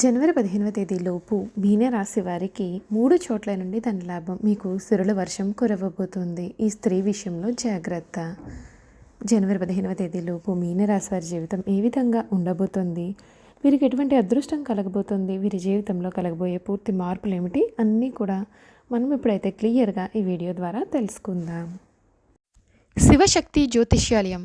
జనవరి పదిహేనవ తేదీలోపు మీన రాశి వారికి మూడు చోట్ల నుండి ధన లాభం మీకు సిరుల వర్షం కురవబోతుంది. ఈ స్త్రీ విషయంలో జాగ్రత్త. జనవరి పదిహేనవ తేదీలోపు మీనరాశి వారి జీవితం ఏ విధంగా ఉండబోతుంది? వీరికి ఎటువంటి అదృష్టం కలగబోతుంది? వీరి జీవితంలో కలగబోయే పూర్తి మార్పులు ఏమిటి? అన్నీ కూడా మనం ఇప్పుడైతే క్లియర్గా ఈ వీడియో ద్వారా తెలుసుకుందాం. శివశక్తి జ్యోతిష్యాలయం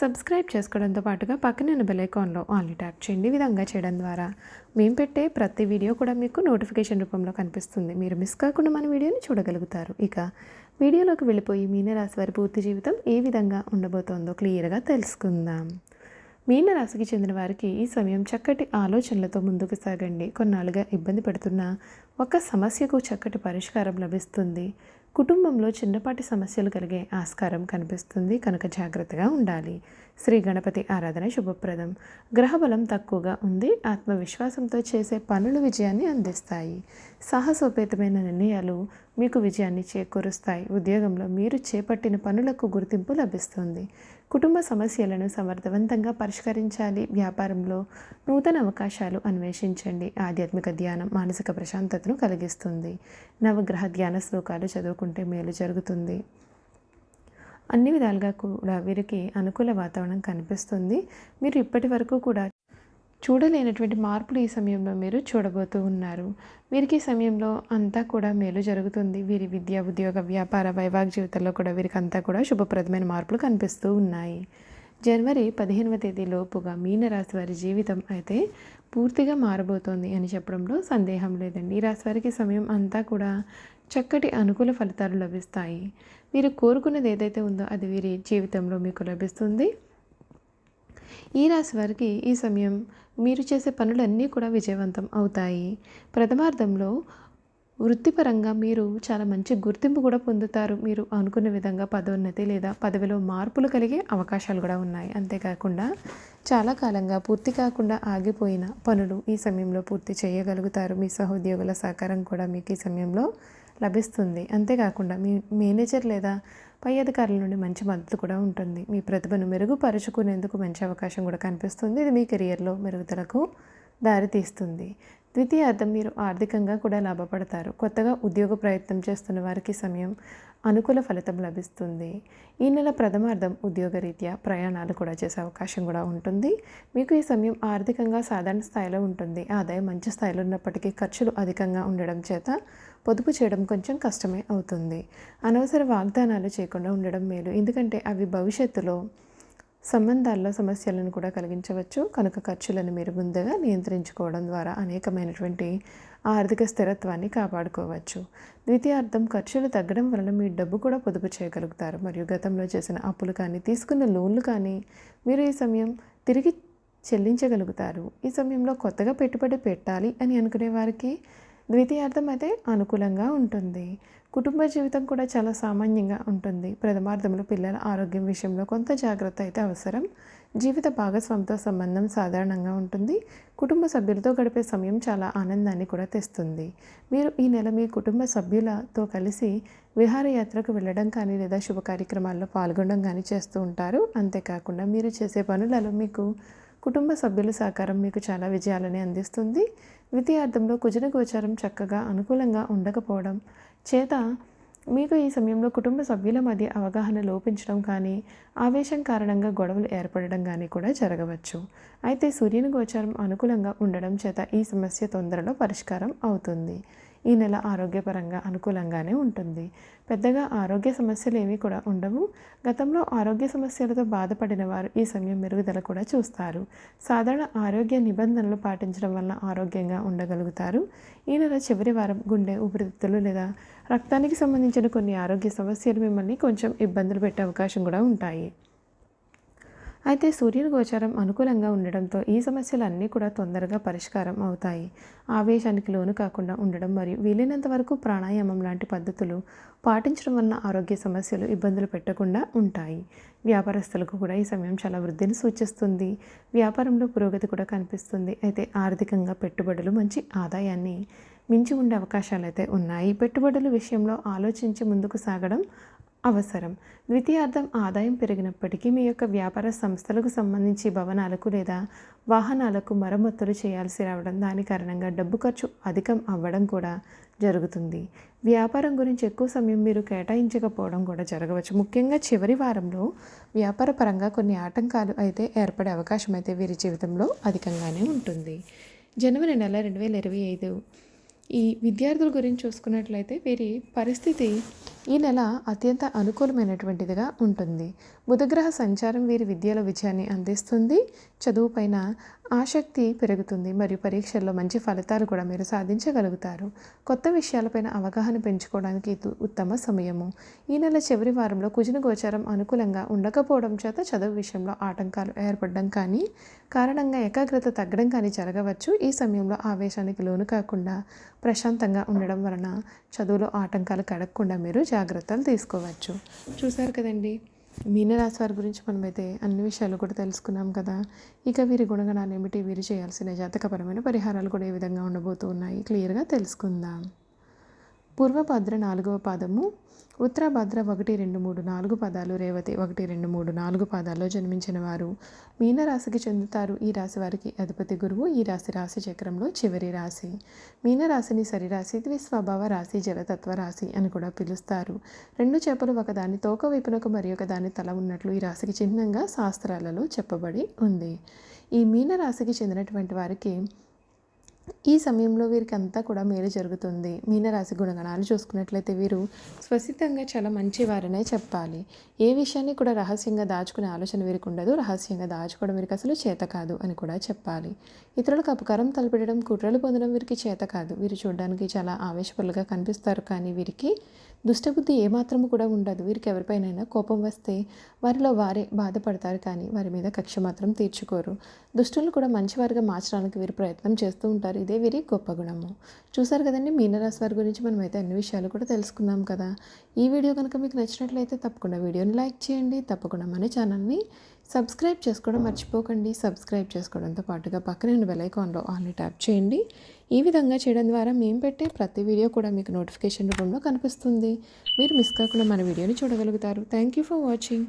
సబ్స్క్రైబ్ చేసుకోవడంతో పాటుగా పక్కన ఉన్న బెల్ ఐకాన్లో ఆన్లీ ట్యాప్ చేయండి. విధంగా చేయడం ద్వారా మేము పెట్టే ప్రతి వీడియో కూడా మీకు నోటిఫికేషన్ రూపంలో కనిపిస్తుంది. మీరు మిస్ కాకుండా మన వీడియోని చూడగలుగుతారు. ఇక వీడియోలోకి వెళ్ళిపోయి మీనరాశి వారి పూర్తి జీవితం ఏ విధంగా ఉండబోతోందో క్లియర్గా తెలుసుకుందాం. మీనరాశికి చెందిన వారికి ఈ సమయం చక్కటి ఆలోచనలతో ముందుకు సాగండి. కొన్నాళ్ళుగా ఇబ్బంది పెడుతున్న ఒక సమస్యకు చక్కటి పరిష్కారం లభిస్తుంది. కుటుంబంలో చిన్నపాటి సమస్యలు కలిగే ఆస్కారం కనిపిస్తుంది. కనుక జాగ్రత్తగా ఉండాలి. శ్రీ గణపతి ఆరాధన శుభప్రదం. గ్రహబలం తక్కువగా ఉంది ఆత్మవిశ్వాసంతో చేసే పనులు విజయాన్ని అందిస్తాయి. సాహసోపేతమైన నిర్ణయాలు మీకు విజయాన్ని చేకూరుస్తాయి. ఉద్యోగంలో మీరు చేపట్టిన పనులకు గుర్తింపు లభిస్తుంది. కుటుంబ సమస్యలను సమర్థవంతంగా పరిష్కరించాలి. వ్యాపారంలో నూతన అవకాశాలు అన్వేషించండి. ఆధ్యాత్మిక ధ్యానం మానసిక ప్రశాంతతను కలిగిస్తుంది. నవగ్రహ ధ్యాన శ్లోకాలు చదువుకుంటే మేలు జరుగుతుంది. అన్ని విధాలుగా కూడా వీరికి అనుకూల వాతావరణం కనిపిస్తుంది. మీరు ఇప్పటి వరకు కూడా చూడలేనటువంటి మార్పులు ఈ సమయంలో మీరు చూడబోతూ ఉన్నారు. వీరికి ఈ సమయంలో అంతా కూడా మేలు జరుగుతుంది. వీరి విద్య ఉద్యోగ వ్యాపార వైవాహిక జీవితంలో కూడా వీరికి అంతా కూడా శుభప్రదమైన మార్పులు కనిపిస్తూ ఉన్నాయి. జనవరి పదిహేనవ తేదీ లోపుగా మీనరాశి వారి జీవితం అయితే పూర్తిగా మారబోతోంది అని చెప్పడంలో సందేహం లేదండి. ఈ రాశి వారికి సమయం అంతా కూడా చక్కటి అనుకూల ఫలితాలు లభిస్తాయి. మీరు కోరుకున్నది ఏదైతే ఉందో అది వీరి జీవితంలో మీకు లభిస్తుంది. ఈ రాశి వారికి ఈ సమయం మీరు చేసే పనులన్నీ కూడా విజయవంతం అవుతాయి. ప్రథమార్థంలో వృత్తిపరంగా మీరు చాలా మంచి గుర్తింపు కూడా పొందుతారు. మీరు అనుకున్న విధంగా పదోన్నతి లేదా పదవిలో మార్పులు కలిగే అవకాశాలు కూడా ఉన్నాయి. అంతేకాకుండా చాలా కాలంగా పూర్తి కాకుండా ఆగిపోయిన పనులు ఈ సమయంలో పూర్తి చేయగలుగుతారు. మీ సహోద్యోగుల సహకారం కూడా మీకు ఈ సమయంలో లభిస్తుంది. అంతేకాకుండా మీ మేనేజర్ లేదా పై అధికారుల నుండి మంచి మద్దతు కూడా ఉంటుంది. మీ ప్రతిభను మెరుగుపరుచుకునేందుకు మంచి అవకాశం కూడా కనిపిస్తుంది. ఇది మీ కెరియర్లో మెరుగుదలకు దారితీస్తుంది. ద్వితీయార్థం మీరు ఆర్థికంగా కూడా లాభపడతారు. కొత్తగా ఉద్యోగ ప్రయత్నం చేస్తున్న వారికి సమయం అనుకూల ఫలితం లభిస్తుంది. ఈ నెల ప్రథమార్థం ఉద్యోగరీత్యా ప్రయాణాలు కూడా చేసే అవకాశం కూడా ఉంటుంది. మీకు ఈ సమయం ఆర్థికంగా సాధారణ స్థాయిలో ఉంటుంది. ఆదాయం మంచి స్థాయిలో ఉన్నప్పటికీ ఖర్చులు అధికంగా ఉండడం చేత పొదుపు చేయడం కొంచెం కష్టమే అవుతుంది. అనవసర వాగ్దానాలు చేయకుండా ఉండడం మేలు. ఎందుకంటే అవి భవిష్యత్తులో సంబంధాల్లో సమస్యలను కూడా కలిగించవచ్చు. కనుక ఖర్చులను మీరు ముందుగా నియంత్రించుకోవడం ద్వారా అనేకమైనటువంటి ఆర్థిక స్థిరత్వాన్ని కాపాడుకోవచ్చు. ద్వితీయార్థం ఖర్చులు తగ్గడం వలన మీ డబ్బు కూడా పొదుపు చేయగలుగుతారు. మరియు గతంలో చేసిన అప్పులు కానీ తీసుకున్న లోన్లు కానీ మీరు ఈ సమయం తిరిగి చెల్లించగలుగుతారు. ఈ సమయంలో కొత్తగా పెట్టుబడి పెట్టాలి అని అనుకునే వారికి ద్వితీయార్థం అయితే అనుకూలంగా ఉంటుంది. కుటుంబ జీవితం కూడా చాలా సామాన్యంగా ఉంటుంది. ప్రథమార్థంలో పిల్లల ఆరోగ్యం విషయంలో కొంత జాగ్రత్త అయితే అవసరం. జీవిత భాగస్వామితో సంబంధం సాధారణంగా ఉంటుంది. కుటుంబ సభ్యులతో గడిపే సమయం చాలా ఆనందాన్ని కూడా తెస్తుంది. మీరు ఈ నెల మీ కుటుంబ సభ్యులతో కలిసి విహారయాత్రకు వెళ్ళడం కానీ లేదా శుభ కార్యక్రమాల్లో పాల్గొనడం కానీ చేస్తూ ఉంటారు. అంతేకాకుండా మీరు చేసే పనులలో మీకు కుటుంబ సభ్యుల సహకారం మీకు చాలా విజయాలని అందిస్తుంది. ద్వితీయార్థంలో కుజన గోచారం చక్కగా అనుకూలంగా ఉండకపోవడం చేత మీకు ఈ సమయంలో కుటుంబ సభ్యుల మధ్య అవగాహన లోపించడం కానీ ఆవేశం కారణంగా గొడవలు ఏర్పడడం కానీ కూడా జరగవచ్చు. అయితే సూర్యుని గోచారం అనుకూలంగా ఉండడం చేత ఈ సమస్య తొందరలో పరిష్కారం అవుతుంది. ఈ నెల ఆరోగ్యపరంగా అనుకూలంగానే ఉంటుంది. పెద్దగా ఆరోగ్య సమస్యలు ఏమీ కూడా ఉండవు. గతంలో ఆరోగ్య సమస్యలతో బాధపడిన వారు ఈ సమయం మెరుగుదల కూడా చూస్తారు. సాధారణ ఆరోగ్య నిబంధనలు పాటించడం వల్ల ఆరోగ్యంగా ఉండగలుగుతారు. ఈ నెల చివరి వారం గుండె ఊపిరితిత్తులు లేదా రక్తానికి సంబంధించిన కొన్ని ఆరోగ్య సమస్యలు మిమ్మల్ని కొంచెం ఇబ్బందులు పెట్టే అవకాశం కూడా ఉంటాయి. అయితే సూర్యుని గోచారం అనుకూలంగా ఉండడంతో ఈ సమస్యలు అన్నీ కూడా తొందరగా పరిష్కారం అవుతాయి. ఆవేశానికి లోను కాకుండా ఉండడం మరియు వీలైనంత వరకు ప్రాణాయామం లాంటి పద్ధతులు పాటించడం వలన ఆరోగ్య సమస్యలు ఇబ్బందులు పెట్టకుండా ఉంటాయి. వ్యాపారస్తులకు కూడా ఈ సమయం చాలా వృద్ధిని సూచిస్తుంది. వ్యాపారంలో పురోగతి కూడా కనిపిస్తుంది. అయితే ఆర్థికంగా పెట్టుబడులు మంచి ఆదాయాన్ని మించి ఉండే అవకాశాలు అయితే ఉన్నాయి. పెట్టుబడుల విషయంలో ఆలోచించి ముందుకు సాగడం అవసరం. ద్వితీయార్థం ఆదాయం పెరిగినప్పటికీ మీ యొక్క వ్యాపార సంస్థలకు సంబంధించి భవనాలకు లేదా వాహనాలకు మరమ్మతులు చేయాల్సి రావడం దాని కారణంగా డబ్బు ఖర్చు అధికం అవ్వడం కూడా జరుగుతుంది. వ్యాపారం గురించి ఎక్కువ సమయం మీరు కేటాయించకపోవడం కూడా జరగవచ్చు. ముఖ్యంగా చివరి వారంలో వ్యాపార పరంగా కొన్ని ఆటంకాలు అయితే ఏర్పడే అవకాశం అయితే వీరి జీవితంలో అధికంగానే ఉంటుంది. జనవరి నెల రెండు వేల ఇరవై ఐదు ఈ విద్యార్థుల గురించి చూసుకున్నట్లయితే వీరి పరిస్థితి ఈ నెల అత్యంత అనుకూలమైనటువంటిదిగా ఉంటుంది. బుధగ్రహ సంచారం వీరి విద్యలో విజయాన్ని అందిస్తుంది. చదువుపైన ఆసక్తి పెరుగుతుంది. మరియు పరీక్షల్లో మంచి ఫలితాలు కూడా మీరు సాధించగలుగుతారు. కొత్త విషయాలపైన అవగాహన పెంచుకోవడానికి ఇది ఉత్తమ సమయము. ఈ నెల చివరి వారంలో కుజన గోచారం అనుకూలంగా ఉండకపోవడం చేత చదువు విషయంలో ఆటంకాలు ఏర్పడడం కానీ కారణంగా ఏకాగ్రత తగ్గడం కానీ జరగవచ్చు. ఈ సమయంలో ఆవేశానికి లోను కాకుండా ప్రశాంతంగా ఉండడం వలన చదువులో ఆటంకాలు కడగకుండా మీరు జాగ్రత్తలు తీసుకోవచ్చు. చూసారు కదండి? మీనరాశి వారి గురించి మనమైతే అన్ని విషయాలు కూడా తెలుసుకున్నాం కదా. ఇక వీరి గుణగణాలు ఏమిటి వీరు చేయాల్సిన జాతకపరమైన పరిహారాలు కూడా ఏ విధంగా ఉండబోతున్నాయి క్లియర్గా తెలుసుకుందాం. పూర్వభద్ర నాలుగవ పాదము ఉత్తరభద్ర ఒకటి రెండు మూడు నాలుగు పదాలు రేవతి ఒకటి రెండు మూడు నాలుగు పాదాల్లో జన్మించిన వారు. మీనరాశికి చెందుతారు ఈ రాశి వారికి అధిపతి గురువు. ఈ రాశి రాశి చక్రంలో చివరి రాశి. మీనరాశిని సరిరాశి ద్విస్వభావ రాశి జలతత్వ రాశి అని కూడా పిలుస్తారు. రెండు చేపలు ఒకదాని తోక వైపునకు మరి ఒకదాని తల ఉన్నట్లు ఈ రాశికి చిహ్నంగా శాస్త్రాలలో చెప్పబడి ఉంది. ఈ మీనరాశికి చెందినటువంటి వారికి ఈ సమయంలో వీరికి అంతా కూడా మేలు జరుగుతుంది. మీనరాశి గుణగణాలు చూసుకున్నట్లయితే వీరు స్వసితంగా చాలా మంచివారనే చెప్పాలి. ఏ విషయాన్ని కూడా రహస్యంగా దాచుకునే ఆలోచన వీరికి ఉండదు. రహస్యంగా దాచుకోవడం వీరికి అసలు చేత కాదు అని కూడా చెప్పాలి. ఇతరులకు అపకారం తలపెట్టడం కుట్రలు పొందడం వీరికి చేత కాదు. వీరు చూడడానికి చాలా ఆవేశపరులుగా కనిపిస్తారు కానీ వీరికి దుష్టబుద్ధి ఏమాత్రము కూడా ఉండదు. వీరికి ఎవరిపైనైనా కోపం వస్తే వారిలో వారే బాధపడతారు కానీ వారి మీద కక్ష మాత్రం తీర్చుకోరు. దుష్టులను కూడా మంచివారిగా మార్చడానికి వీరు ప్రయత్నం చేస్తూ ఉంటారు. ఇదే వీరి గొప్ప గుణము. చూసారు కదండి మీనరాశి వారి గురించి మనం అయితే అన్ని విషయాలు కూడా తెలుసుకున్నాం కదా. ఈ వీడియో కనుక మీకు నచ్చినట్లయితే తప్పకుండా వీడియోని లైక్ చేయండి తప్పకుండా మన ఛానల్ని సబ్స్క్రైబ్ చేసుకోవడం మర్చిపోకండి. సబ్స్క్రైబ్ చేసుకోవడంతో పాటుగా పక్కన ఉన్న బెలైకాన్లో ఆల్ని ట్యాప్ చేయండి. ఈ విధంగా చేయడం ద్వారా మేము పెట్టే ప్రతి వీడియో కూడా మీకు నోటిఫికేషన్ రూపంలో కనిపిస్తుంది. మీరు మిస్ కాకుండా మన వీడియోని చూడగలుగుతారు. Thank you for watching.